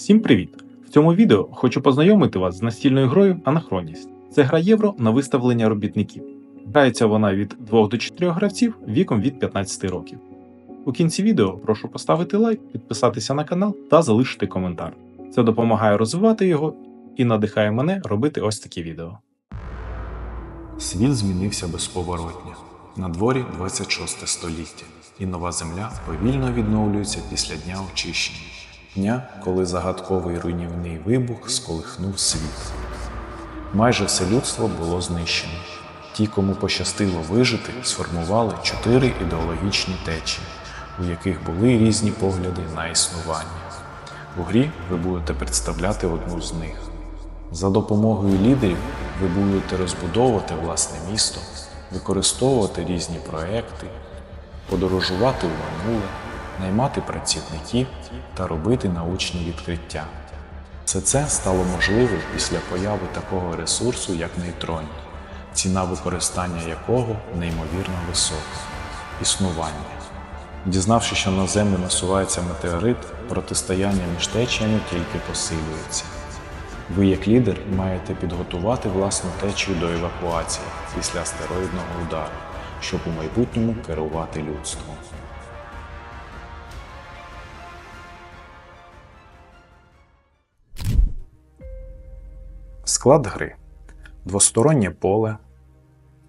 Всім привіт! В цьому відео хочу познайомити вас з настільною грою Анахроність. Це гра євро на виставлення робітників. Грається вона від 2 до 4 гравців віком від 15 років. У кінці відео прошу поставити лайк, підписатися на канал та залишити коментар. Це допомагає розвивати його і надихає мене робити ось такі відео. Світ змінився безповоротно. На дворі 26 століття, і нова земля повільно відновлюється після дня очищення. Дня, коли загадковий руйнівний вибух сколихнув світ. Майже все людство було знищено. Ті, кому пощастило вижити, сформували чотири ідеологічні течії, у яких були різні погляди на існування. У грі ви будете представляти одну з них. За допомогою лідерів ви будете розбудовувати власне місто, використовувати різні проекти, подорожувати у минуле, наймати працівників та робити научні відкриття. Все це стало можливим після появи такого ресурсу, як нейтронів, ціна використання якого неймовірно висока існування. Дізнавшись, що на землю насувається метеорит, протистояння між течіями тільки посилюється. Ви, як лідер, маєте підготувати власну течію до евакуації після астероїдного удару, щоб у майбутньому керувати людством. Склад гри: двостороннє поле,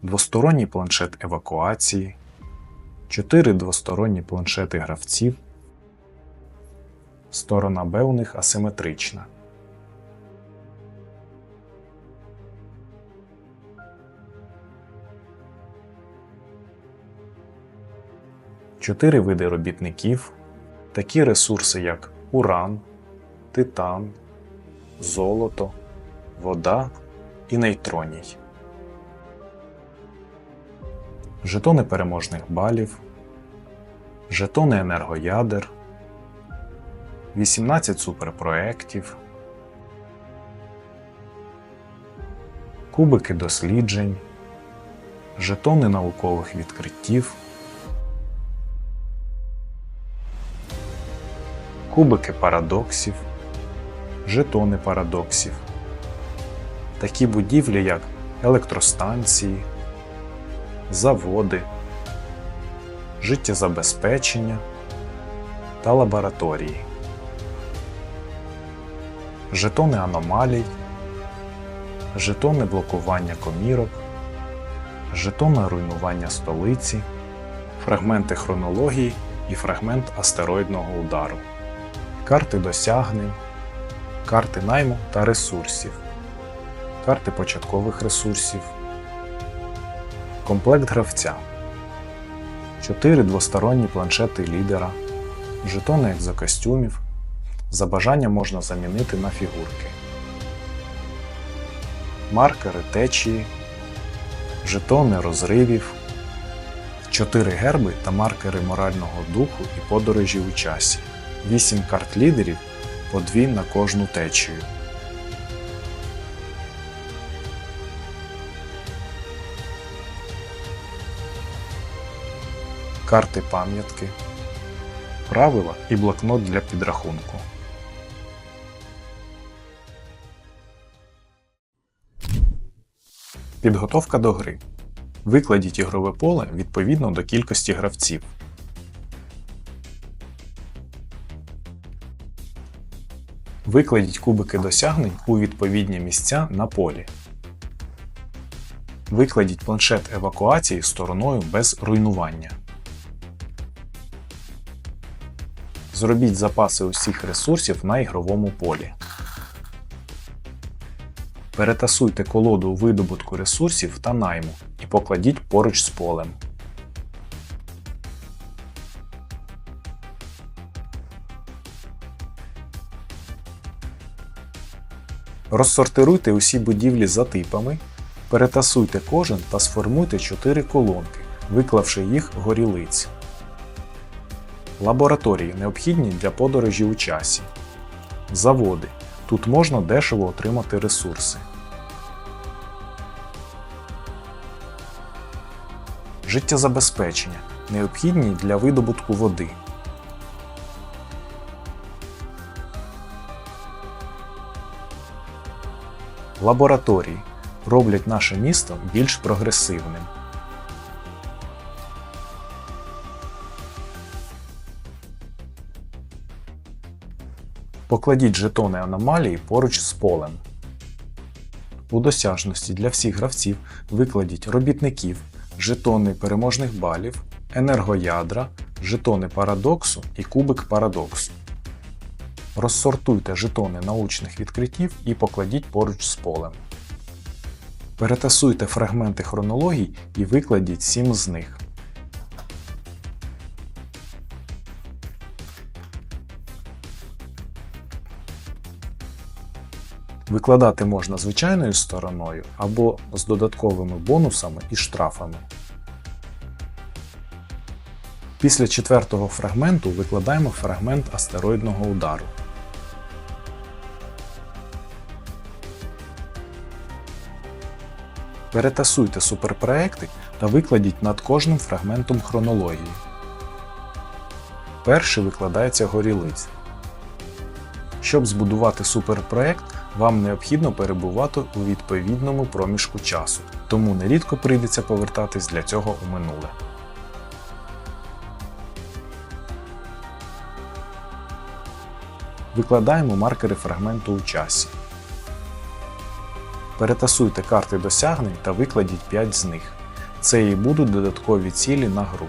двосторонній планшет евакуації, чотири двосторонні планшети гравців. Сторона Б у них асиметрична. Чотири види робітників, такі ресурси, як уран, титан, золото, вода і нейтроній. Жетони переможних балів, жетони енергоядер, 18 суперпроєктів, кубики досліджень, жетони наукових відкриттів. кубики парадоксів, жетони парадоксів, такі будівлі, як електростанції, заводи, життєзабезпечення та лабораторії, жетони аномалій, жетони блокування комірок, жетони руйнування столиці, фрагменти хронології і фрагмент астероїдного удару. Карти досягнень, карти найму та ресурсів, карти початкових ресурсів, комплект гравця, 4 двосторонні планшети лідера, жетони екзокостюмів. За бажанням можна замінити на фігурки, маркери течії, жетони розривів, 4 герби та маркери морального духу і подорожі у часі. 8 карт лідерів по 2 на кожну течію. Карти пам'ятки, правила і блокнот для підрахунку. Підготовка до гри. Викладіть ігрове поле відповідно до кількості гравців. Викладіть кубики досягнень у відповідні місця на полі. Викладіть планшет евакуації стороною без руйнування. Зробіть запаси усіх ресурсів на ігровому полі. Перетасуйте колоду видобутку ресурсів та найму і покладіть поруч з полем. Розсортируйте усі будівлі за типами, перетасуйте кожен та сформуйте 4 колонки, виклавши їх горілиць лабораторії, необхідні для подорожі у часі, заводи. Тут можна дешево отримати ресурси. Життєзабезпечення необхідні для видобутку води. Лабораторії роблять наше місто більш прогресивним. Покладіть жетони аномалії поруч з полем. У досяжності для всіх гравців викладіть робітників, жетони переможних балів, енергоядра, жетони парадоксу і кубик парадоксу. Розсортуйте жетони научних відкриттів і покладіть поруч з полем. Перетасуйте фрагменти хронологій і викладіть 7 з них. Викладати можна звичайною стороною або з додатковими бонусами і штрафами. Після четвертого фрагменту викладаємо фрагмент астероїдного удару. Перетасуйте суперпроекти та викладіть над кожним фрагментом хронології. Перший викладається горілиць. Щоб збудувати суперпроект, вам необхідно перебувати у відповідному проміжку часу, тому нерідко прийдеться повертатись для цього у минуле. Викладаємо маркери фрагменту у часі. Перетасуйте карти досягнень та викладіть 5 з них. Це і будуть додаткові цілі на гру.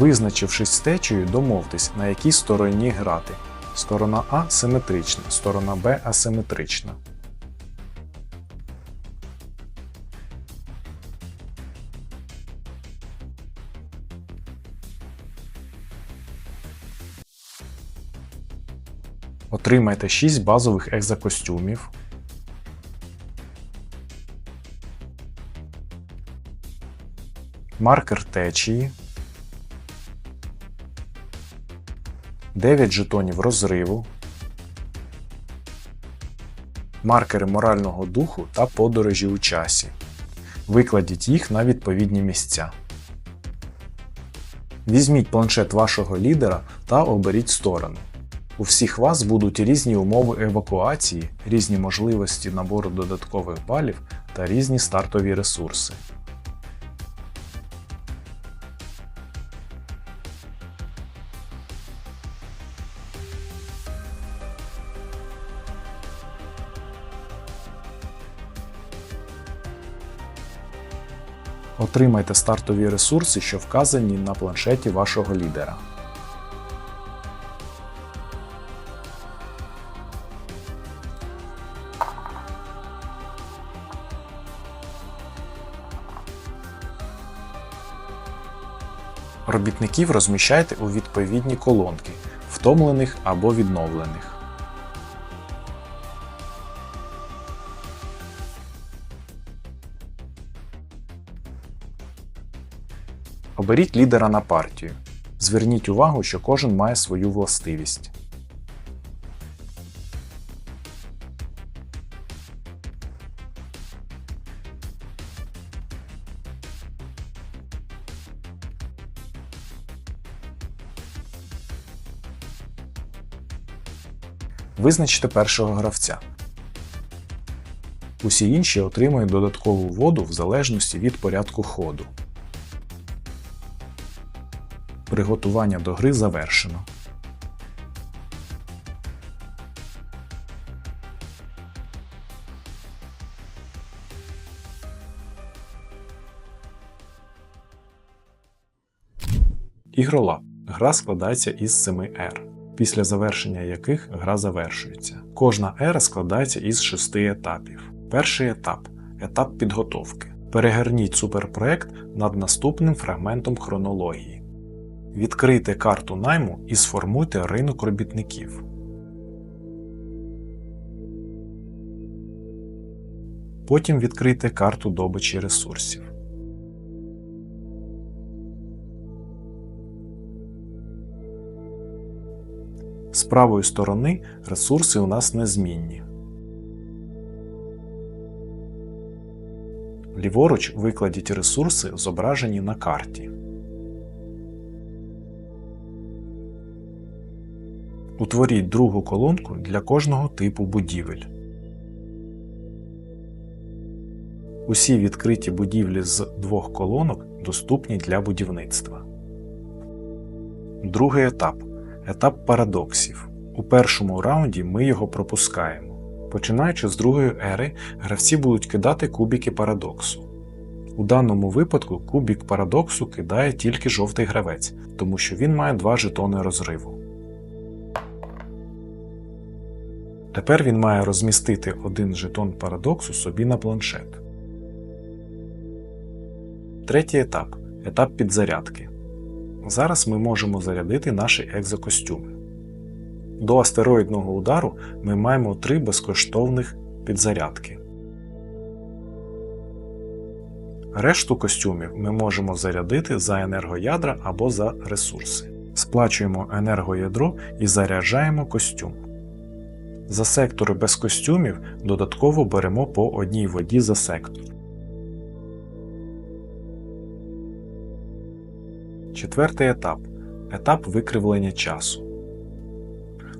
Визначившись з течею, домовтесь, на якій стороні грати. Сторона А симетрична, сторона Б асиметрична. Отримайте 6 базових екзокостюмів. Маркер течії. 9 жетонів розриву. Маркери морального духу та подорожі у часі. Викладіть їх на відповідні місця. Візьміть планшет вашого лідера та оберіть сторону. У всіх вас будуть різні умови евакуації, різні можливості набору додаткових балів та різні стартові ресурси. Отримайте стартові ресурси, що вказані на планшеті вашого лідера. Робітників розміщайте у відповідні колонки, втомлених або відновлених. Оберіть лідера на партію. Зверніть увагу, що кожен має свою властивість. Визначте першого гравця. Усі інші отримують додаткову воду в залежності від порядку ходу. Приготування до гри завершено. Ігролаб. Гра складається із 7 ер, після завершення яких гра завершується. Кожна ера складається із 6 етапів. Перший етап етап підготовки. Перегорніть суперпроект над наступним фрагментом хронології. Відкрийте карту найму і сформуйте ринок робітників. Потім відкрийте карту добичі ресурсів. З правої сторони ресурси у нас незмінні. Ліворуч викладіть ресурси, зображені на карті. Утворіть другу колонку для кожного типу будівель. Усі відкриті будівлі з двох колонок доступні для будівництва. Другий етап етап парадоксів. У першому раунді ми його пропускаємо. Починаючи з другої ери, гравці будуть кидати кубики парадоксу. У даному випадку кубік парадоксу кидає тільки жовтий гравець, тому що він має два жетони розриву. Тепер він має розмістити один жетон парадоксу собі на планшет. Третій етап етап підзарядки. Зараз ми можемо зарядити наші екзокостюми. До астероїдного удару ми маємо три безкоштовних підзарядки. Решту костюмів ми можемо зарядити за енергоядра або за ресурси. Сплачуємо енергоядро і заряджаємо костюм. За сектори без костюмів додатково беремо по одній воді за сектор. Четвертий етап етап викривлення часу.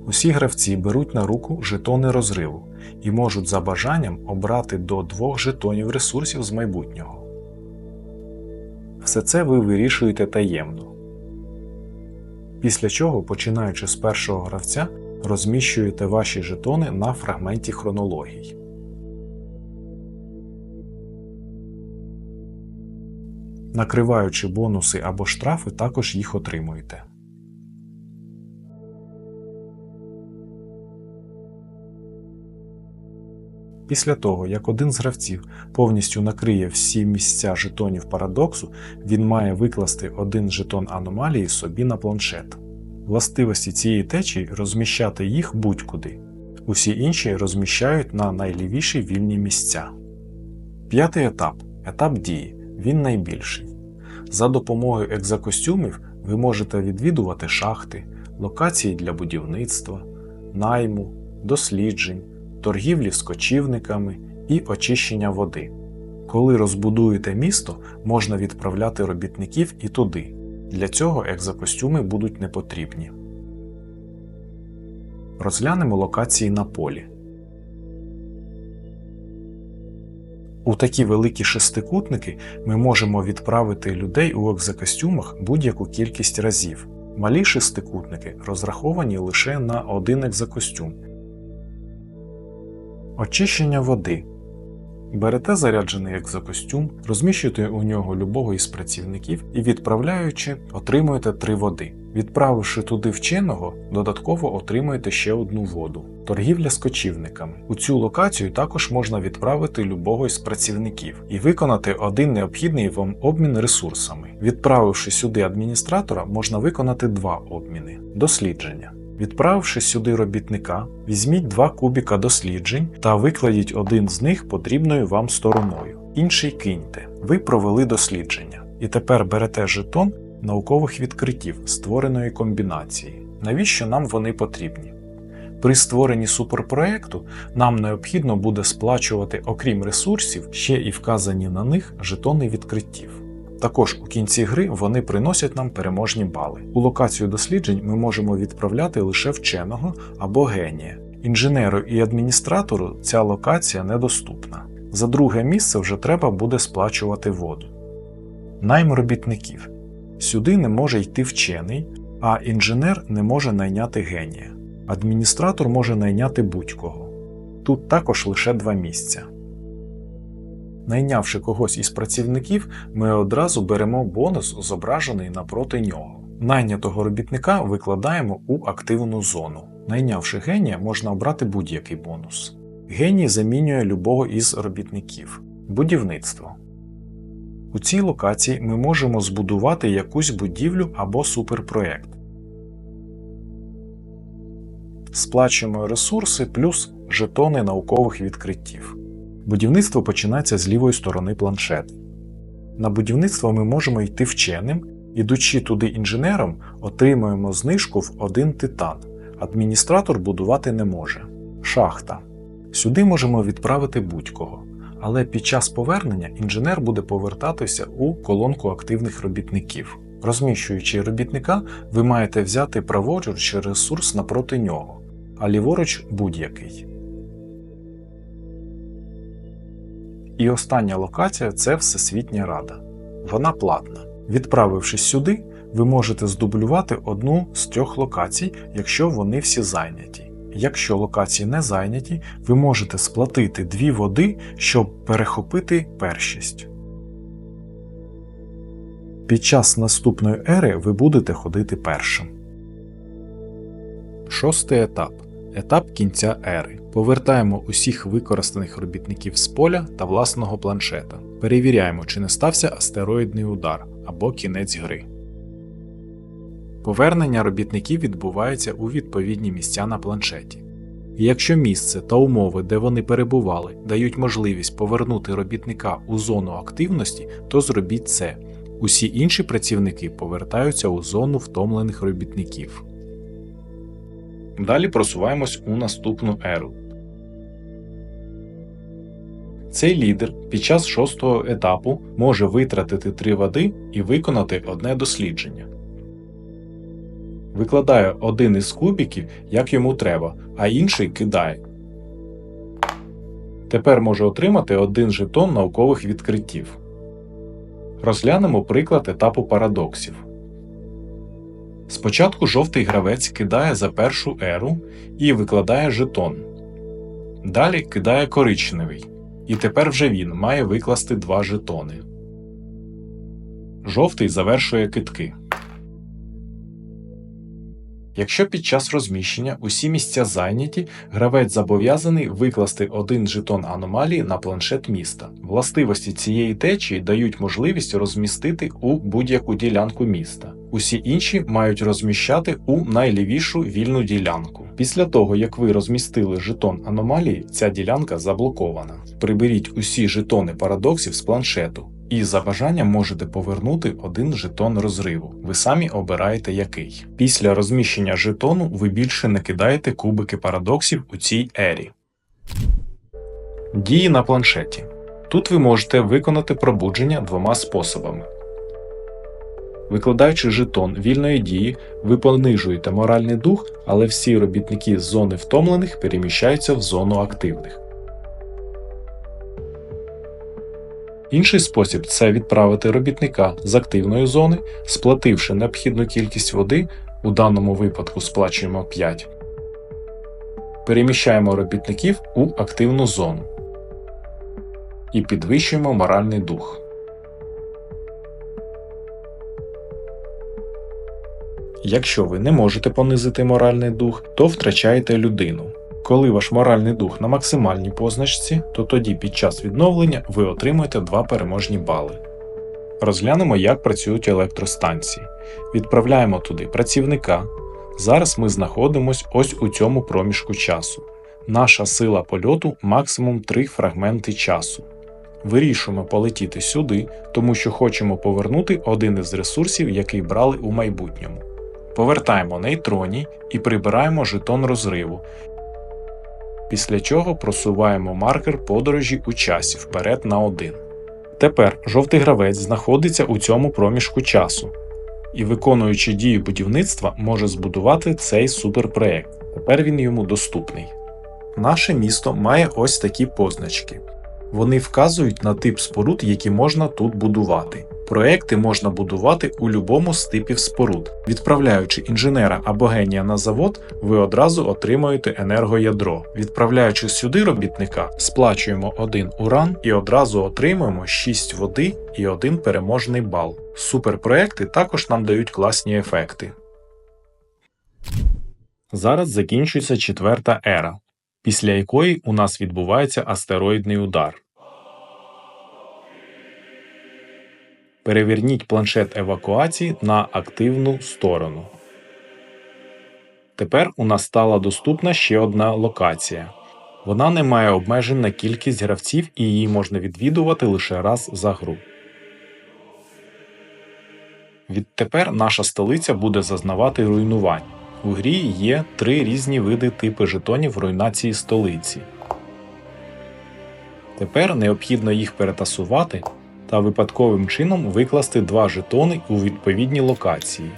Усі гравці беруть на руку жетони розриву і можуть за бажанням обрати до двох жетонів ресурсів з майбутнього. Все це ви вирішуєте таємно. Після чого, починаючи з першого гравця, розміщуєте ваші жетони на фрагменті хронологій. Накриваючи бонуси або штрафи, також їх отримуєте. Після того, як один з гравців повністю накриє всі місця жетонів парадоксу, він має викласти один жетон аномалії собі на планшет. Властивості цієї течії розміщати їх будь-куди. Усі інші розміщають на найлівіші вільні місця. П'ятий етап етап дії. Він найбільший. За допомогою екзокостюмів ви можете відвідувати шахти, локації для будівництва, найму, досліджень, торгівлі з кочівниками і очищення води. Коли розбудуєте місто, можна відправляти робітників і туди. Для цього екзокостюми будуть непотрібні. Розглянемо локації на полі. У такі великі шестикутники ми можемо відправити людей у екзокостюмах будь-яку кількість разів. Малі шестикутники розраховані лише на один екзокостюм. Очищення води. Берете заряджений екзокостюм, розміщуєте у нього любого із працівників і відправляючи, отримуєте три води. Відправивши туди вченого, додатково отримуєте ще одну воду. Торгівля з кочівниками. У цю локацію також можна відправити любого із працівників і виконати один необхідний вам обмін ресурсами. Відправивши сюди адміністратора, можна виконати два обміни. Дослідження. Відправивши сюди робітника, візьміть два кубіка досліджень та викладіть один з них потрібною вам стороною. Інший киньте. Ви провели дослідження. І тепер берете жетон наукових відкриттів створеної комбінації. Навіщо нам вони потрібні? При створенні суперпроекту нам необхідно буде сплачувати, окрім ресурсів, ще і вказані на них жетони відкриттів. Також у кінці гри вони приносять нам переможні бали. У локацію досліджень ми можемо відправляти лише вченого або генія. Інженеру і адміністратору ця локація недоступна. За друге місце вже треба буде сплачувати воду. Найм робітників. Сюди не може йти вчений, а інженер не може найняти генія. Адміністратор може найняти будь-кого. Тут також лише два місця. Найнявши когось із працівників, ми одразу беремо бонус, зображений напроти нього. Найнятого робітника викладаємо у активну зону. Найнявши генія, можна обрати будь-який бонус. Геній замінює любого із робітників. Будівництво. У цій локації ми можемо збудувати якусь будівлю або суперпроєкт. Сплачуємо ресурси плюс жетони наукових відкриттів. Будівництво починається з лівої сторони планшету. На будівництво ми можемо йти вченим, ідучи туди інженером, отримуємо знижку в один титан. Адміністратор будувати не може. Шахта. Сюди можемо відправити будь-кого. Але під час повернення інженер буде повертатися у колонку активних робітників. Розміщуючи робітника, ви маєте взяти праворуч ресурс напроти нього, а ліворуч будь-який. І остання локація це Всесвітня Рада. Вона платна. Відправившись сюди, ви можете здублювати одну з трьох локацій, якщо вони всі зайняті. Якщо локації не зайняті, ви можете сплатити дві води, щоб перехопити першість. Під час наступної ери ви будете ходити першим. Шостий етап. Етап кінця ери. Повертаємо усіх використаних робітників з поля та власного планшета. Перевіряємо, чи не стався астероїдний удар або кінець гри. Повернення робітників відбувається у відповідні місця на планшеті. І якщо місце та умови, де вони перебували, дають можливість повернути робітника у зону активності, то зробіть це. Усі інші працівники повертаються у зону втомлених робітників. Далі просуваємось у наступну еру. Цей лідер під час шостого етапу може витратити три води і виконати одне дослідження. Викладає один із кубіків, як йому треба, а інший кидає. Тепер може отримати один жетон наукових відкриттів. Розглянемо приклад етапу парадоксів. Спочатку жовтий гравець кидає за першу еру і викладає жетон. Далі кидає коричневий, і тепер вже він має викласти два жетони. Жовтий завершує китки. Якщо під час розміщення усі місця зайняті, гравець зобов'язаний викласти один жетон аномалії на планшет міста. Властивості цієї течії дають можливість розмістити у будь-яку ділянку міста. Усі інші мають розміщати у найлівішу вільну ділянку. Після того, як ви розмістили жетон аномалії, ця ділянка заблокована. Приберіть усі жетони парадоксів з планшету. І за бажанням можете повернути один жетон розриву. Ви самі обираєте який. Після розміщення жетону ви більше не кидаєте кубики парадоксів у цій ері. Дії на планшеті. Тут ви можете виконати пробудження двома способами. Викладаючи жетон вільної дії, ви понижуєте моральний дух, але всі робітники з зони втомлених переміщаються в зону активних. Інший спосіб це відправити робітника з активної зони, сплативши необхідну кількість води, у даному випадку сплачуємо 5. Переміщаємо робітників у активну зону і підвищуємо моральний дух. Якщо ви не можете понизити моральний дух, то втрачаєте людину. Коли ваш моральний дух на максимальній позначці, то тоді під час відновлення ви отримуєте 2 переможні бали. Розглянемо, як працюють електростанції. Відправляємо туди працівника. Зараз ми знаходимося ось у цьому проміжку часу. Наша сила польоту максимум 3 фрагменти часу. Вирішуємо полетіти сюди, тому що хочемо повернути один із ресурсів, який брали у майбутньому. Повертаємо нейтроні і прибираємо жетон розриву, після чого просуваємо маркер подорожі у часі вперед на 1. Тепер жовтий гравець знаходиться у цьому проміжку часу і, виконуючи дію будівництва, може збудувати цей суперпроєкт. Тепер він йому доступний. Наше місто має ось такі позначки. Вони вказують на тип споруд, які можна тут будувати. Проекти можна будувати у будь-якому з типів споруд. Відправляючи інженера або генія на завод, ви одразу отримуєте енергоядро. Відправляючи сюди робітника, сплачуємо один уран і одразу отримуємо 6 води і один переможний бал. Суперпроекти також нам дають класні ефекти. Зараз закінчується четверта ера, після якої у нас відбувається астероїдний удар. Переверніть планшет евакуації на активну сторону. Тепер у нас стала доступна ще одна локація. Вона не має обмежень на кількість гравців і її можна відвідувати лише раз за гру. Відтепер наша столиця буде зазнавати руйнувань. У грі є три різні види типи жетонів руйнації столиці. Тепер необхідно їх перетасувати та випадковим чином викласти два жетони у відповідні локації.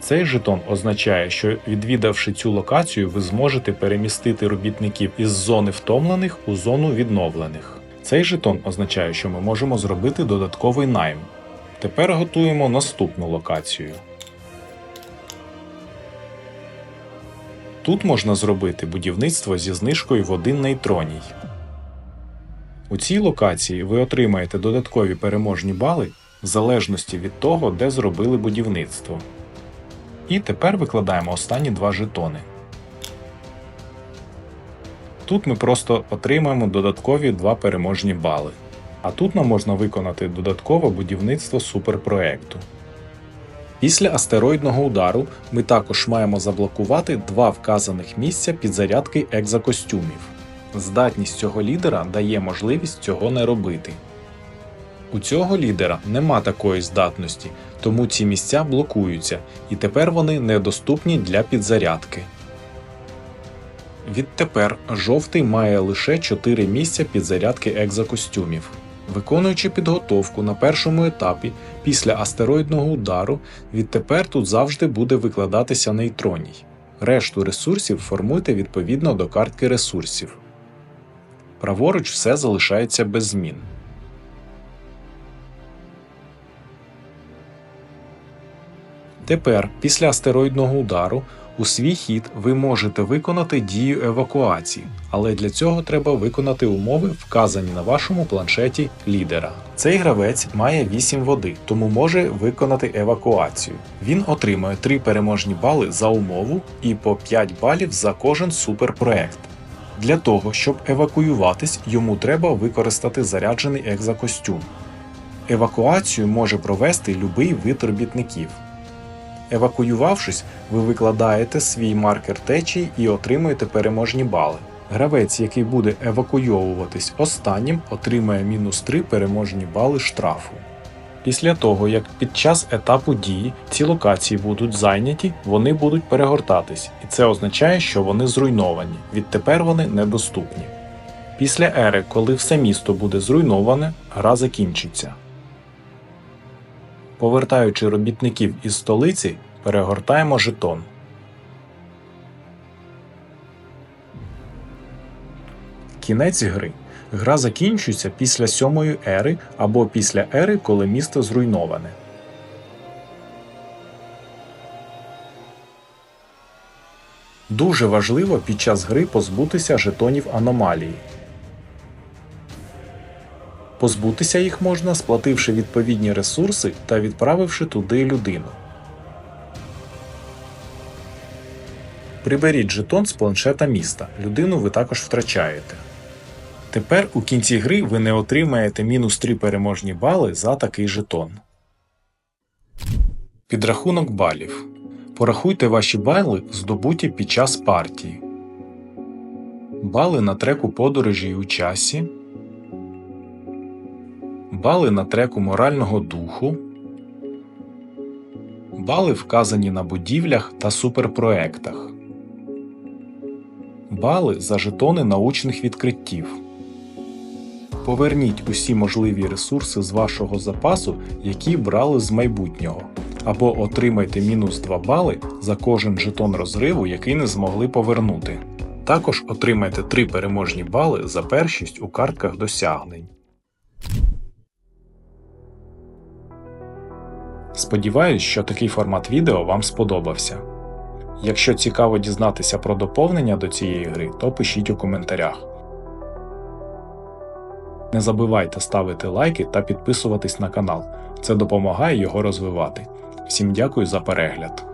Цей жетон означає, що відвідавши цю локацію, ви зможете перемістити робітників із зони втомлених у зону відновлених. Цей жетон означає, що ми можемо зробити додатковий найм. Тепер готуємо наступну локацію. Тут можна зробити будівництво зі знижкою в один нейтроній. У цій локації ви отримаєте додаткові переможні бали в залежності від того, де зробили будівництво. І тепер викладаємо останні два жетони. Тут ми просто отримаємо додаткові два переможні бали. А тут нам можна виконати додаткове будівництво суперпроекту. Після астероїдного удару ми також маємо заблокувати два вказаних місця підзарядки екзокостюмів. Здатність цього лідера дає можливість цього не робити. У цього лідера нема такої здатності, тому ці місця блокуються, і тепер вони недоступні для підзарядки. Відтепер жовтий має лише 4 місця підзарядки екзокостюмів. Виконуючи підготовку на першому етапі після астероїдного удару, відтепер тут завжди буде викладатися нейтроній. Решту ресурсів формуйте відповідно до картки ресурсів. Праворуч все залишається без змін. Тепер, після астероїдного удару, у свій хід ви можете виконати дію евакуації, але для цього треба виконати умови, вказані на вашому планшеті лідера. Цей гравець має 8 води, тому може виконати евакуацію. Він отримує 3 переможні бали за умову і по 5 балів за кожен суперпроект. Для того, щоб евакуюватись, йому треба використати заряджений екзокостюм. Евакуацію може провести любий вид робітників. Евакуювавшись, ви викладаєте свій маркер течії і отримуєте переможні бали. Гравець, який буде евакуйовуватись останнім, отримає мінус 3 переможні бали штрафу. Після того, як під час етапу дії ці локації будуть зайняті, вони будуть перегортатись, і це означає, що вони зруйновані. Відтепер вони недоступні. Після ери, коли все місто буде зруйноване, гра закінчиться. Повертаючи робітників із столиці, перегортаємо жетон. Кінець гри. Гра закінчується після сьомої ери або після ери, коли місто зруйноване. Дуже важливо під час гри позбутися жетонів аномалії. Позбутися їх можна, сплативши відповідні ресурси та відправивши туди людину. Приберіть жетон з планшета міста. Людину ви також втрачаєте. Тепер у кінці гри ви не отримаєте мінус 3 переможні бали за такий жетон. Підрахунок балів. Порахуйте ваші бали, здобуті під час партії. Бали на треку подорожі у часі. Бали на треку морального духу. Бали вказані на будівлях та суперпроектах. Бали за жетони научних відкриттів. Поверніть усі можливі ресурси з вашого запасу, які брали з майбутнього. Або отримайте мінус 2 бали за кожен жетон розриву, який не змогли повернути. Також отримайте 3 переможні бали за першість у картках досягнень. Сподіваюсь, що такий формат відео вам сподобався. Якщо цікаво дізнатися про доповнення до цієї гри, то пишіть у коментарях. Не забувайте ставити лайки та підписуватись на канал. Це допомагає його розвивати. Всім дякую за перегляд.